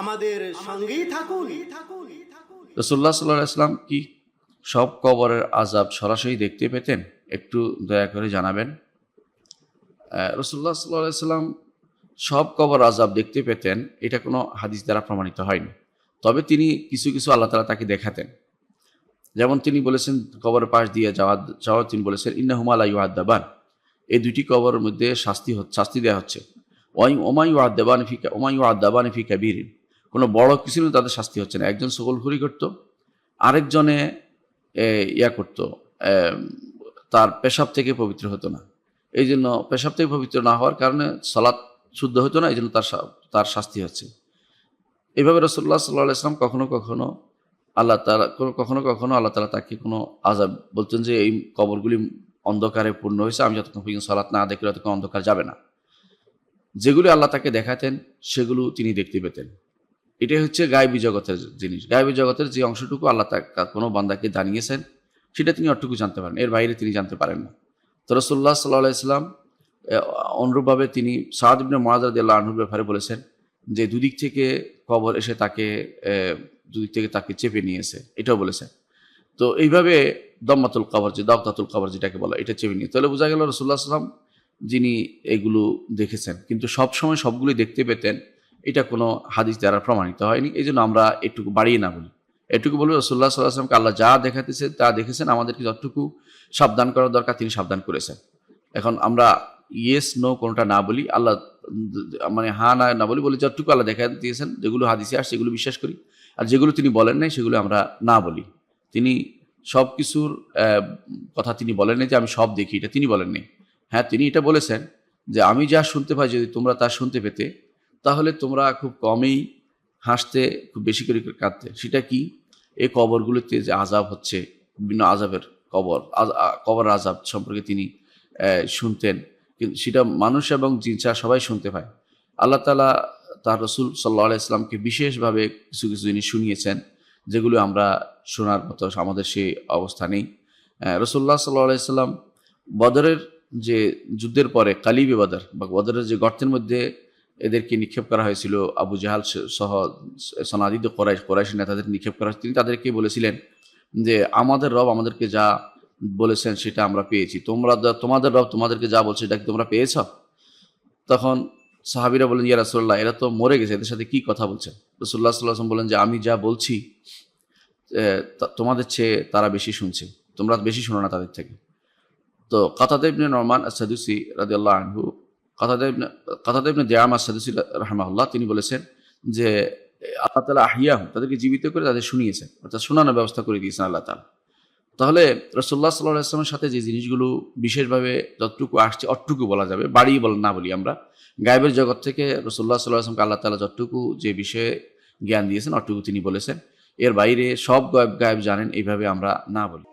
আমাদের সঙ্গেই থাকুন। রসুল্লাহ সাল্লাহ ইসলাম কি সব কবরের আজাব সরাসরি দেখতে পেতেন? একটু দয়া করে জানাবেন। রসুল্লাহ সাল্লাহ সাল্লাম সব কবর আজাব দেখতে পেতেন, এটা কোনো হাদিস দ্বারা প্রমাণিত হয়নি। তবে তিনি কিছু কিছু আল্লাহ তালা তাকে দেখাতেন। যেমন তিনি বলেছেন, কবরের পাশ দিয়ে যাওয়া যাওয়া তিনি বলেছেন ইন্না হুমালা ইউহাদ্দাবান। এই দুইটি কবরের মধ্যে শাস্তি শাস্তি দেওয়া হচ্ছে। ওয়াই ওমাই আদাবান ফিকা ওমাই আদাবান ফি কাবিরিন। কোনো বড় কিছু তাদের শাস্তি হচ্ছে না। একজন সকলখুরি করতো, আরেকজনে ইয়া করতো তার পেশাব থেকে পবিত্র হতো না। এই জন্য পেশাব থেকে পবিত্র না হওয়ার কারণে সালাদ শুদ্ধ হতো না এই জন্য তার তার শাস্তি হচ্ছে। এইভাবে রসুল্লাহ সাল্লাহ ইসলাম কখনো কখনো আল্লাহ তালা কখনো কখনো আল্লাহ তালা তাকে কোনো আজাব বলতেন যে, এই কবরগুলি অন্ধকারে পূর্ণ হয়েছে, আমি যতক্ষণ পর্যন্ত সালাত না দেখলে ততক্ষণ অন্ধকার যাবে না। যেগুলি আল্লাহ তাকে দেখাতেন, সেগুলো তিনি দেখতে পেতেন। এটাই হচ্ছে গায়েবী জগতের জিনিস। গায়েবী জগতের যে অংশটুকু আল্লাহ তার কোনো বান্দাকে জানিয়েছেন, সেটা তিনি অটুকু জানতে পারেন। এর বাইরে তিনি জানতে পারেন না। তো রসুল্লাহ সাল্লাহ ইসলাম অনুরূপভাবে তিনি সাদ ইবনে মহাজাদ আনহুর ব্যাপারে বলেছেন যে, দুদিক থেকে কবর এসে তাকে দুদিক থেকে তাকে চেপে নিয়েছে, এটাও বলেছেন তো এইভাবে দম্মাতুল কবর যে দমতাতুল কবর যেটাকে বলা, এটা চেপে নিয়ে তাহলে বোঝা গেল রসুল্লাহ সাল্লাম যিনি এগুলো দেখেছেন। কিন্তু সব সময় সবগুলি দেখতে পেতেন, এটা কোনো হাদিস দ্বারা প্রমাণিত হয়নি। এই জন্য আমরা এটুকু বাড়িয়ে না বলি। এটুকু বলব রসুল্লাহ সাল্লাহ আসলামকে আল্লাহ যা দেখাতেছে তা দেখেছেন। আমাদেরকে যতটুকু সাবধান করার দরকার, তিনি সাবধান করেছেন। এখন আমরা ইয়েস নো কোনোটা না বলি, আল্লাহ মানে হা না না বলি বলি যতটুকু আল্লাহ দেখা দিয়েছেন, যেগুলো হাদিসে আসছে সেগুলো বিশ্বাস করি। আর যেগুলো তিনি বলেন নাই, সেগুলো আমরা না বলি। তিনি সব কিছুর কথা তিনি বলেন নাই যে আমি সব দেখি, এটা তিনি বলেন নাই। হ্যাঁ তিনি এটা বলেছেন যে আমি যা শুনতে পাই, যদি তোমরা তা শুনতে পেতে, তাহলে তোমরা খুব কমেই হাসতে, খুব বেশি করে কাঁদতে। সেটা কি? এই কবরগুলোতে যে আজাব হচ্ছে, বিভিন্ন আজাবের কবর কবর আজাব সম্পর্কে তিনি শুনতেন। কিন্তু সেটা মানুষ এবং জিনসা সবাই শুনতে পায়। আল্লাহ তালা তার রসুল সাল্লাহ ইসলামকে বিশেষভাবে কিছু কিছু জিনিস শুনিয়েছেন, যেগুলো আমরা শোনার মতো আমাদের সেই অবস্থা নেই। রসুল্লাহ সাল্লাহ ইসলাম বদরের যে যুদ্ধের পরে কালিবে বদর বা বদরের যে গর্তের মধ্যে এদেরকে নিক্ষেপ করা হয়েছিল, আবু জাহাল সহ সনাদিদ কোরাইশ কোরাইশ নেতাদের নিক্ষেপ করা তিনি তাদেরকে বলেছিলেন যে, আমাদের রব আমাদেরকে যা বলেছেন সেটা আমরা পেয়েছি। তোমরা তোমাদের রব তোমাদেরকে যা বলছে সেটা কি তোমরা পেয়েছ? তখন সাহাবিরা বলেন ইয়া রাসুল্লাহ এরা তো মরে গেছে, এদের সাথে কি কথা বলছেন? রসুল্লাহ সাল্লাম বলেন যে, আমি যা বলছি তোমাদের চেয়ে তারা বেশি শুনছে, তোমরা বেশি শোনো না তাদের থেকে। তো কাতাদেবনে নরমান সাদুসি রাদিয়াল্লাহ আনহু কাতাদেবনে কাতাদেবনে দেয়ামা সাদুসি রহমাল্লাহ তিনি বলেছেন যে, আল্লাহ তালা আহিয়াম তাদেরকে জীবিত করে তাদের শুনিয়েছেন, অর্থাৎ শোনানোর ব্যবস্থা করে দিয়েছেন আল্লাহ তালা তাহলে রসোল্লা সাল্লাহ আসলামের সাথে যে জিনিসগুলো বিশেষভাবে যতটুকু আসছে, অতটুকু বলা যাবে, বাড়িয়ে বল, না বলি আমরা গায়েবের জগৎ থেকে রসুল্লাহ সাল্লাহ আসলামকে আল্লাহ তালা যতটুকু যে বিষয়ে জ্ঞান দিয়েছেন, অতটুকু তিনি বলেছেন। এর বাইরে সব গায়েব গায়েব জানেন, এইভাবে আমরা না বলি।